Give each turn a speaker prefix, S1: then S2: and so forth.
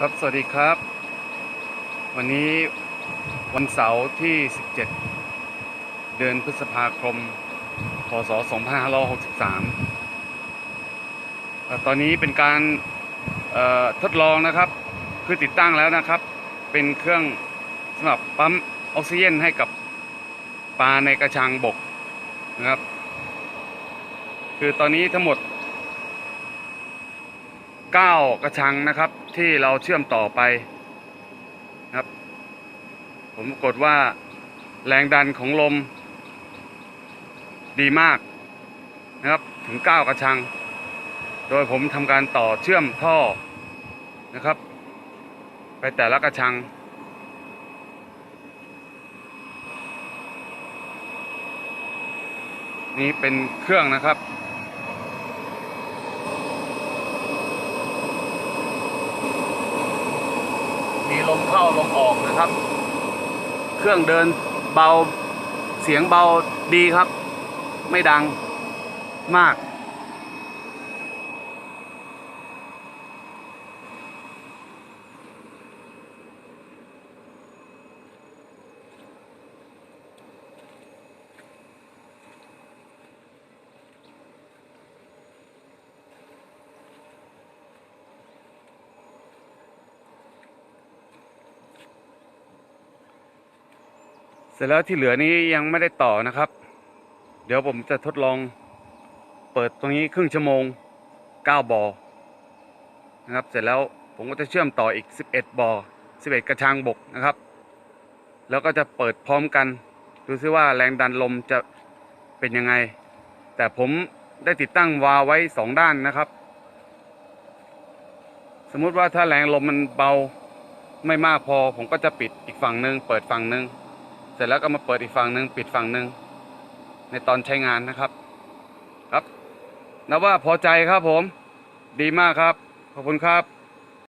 S1: ครับ สวัสดีครับ วันนี้วันเสาร์ที่ 17 เดือนพฤษภาคม พศ 2563เอ่อตอนนี้เป็นการทดลองนะครับ คือติดตั้งแล้วนะครับ เป็นเครื่องสำหรับปั๊มออกซิเจนให้กับปลาในกระชังบกนะครับ คือตอนนี้ทั้งหมด 9 กระชังนะครับ ที่เราเชื่อมต่อไปครับ ผมกฏว่าแรงดันของลม ดีมากนะครับถึง 9 กระชัง โดยผมทำการต่อเชื่อมท่อนะครับ ไปแต่ละกระชังนี่เป็นเครื่องนะครับ ลมเข้าลมออกนะครับ เครื่องเดินเบาเสียงเบาดีครับ ไม่ดังมาก เสร็จแล้วที่เหลือนี้ยังไม่ได้ต่อนะครับ เดี๋ยวผมจะทดลองเปิดตรงนี้ครึ่งชั่วโมง 9บอนะครับเสร็จแล้วผมก็จะเชื่อมต่ออีก 11บอ11 กระชังบกนะครับ แล้วก็จะเปิดพร้อมกันดูซิว่าแรงดันลมจะเป็นยังไง แต่ผมได้ติดตั้งวาล์วไว้ 2 ด้านนะครับ สมมุติว่าถ้าแรงลมมันเบาไม่มากพอ ผมก็จะปิดอีกฝั่งหนึ่งเปิดฝั่งหนึ่ง เสร็จแล้วก็มาเปิดอีกฝั่งหนึ่งปิดฝั่งหนึ่งในตอนใช้งานนะครับ ครับนับว่าพอใจครับผม ดีมากครับ ขอบคุณครับ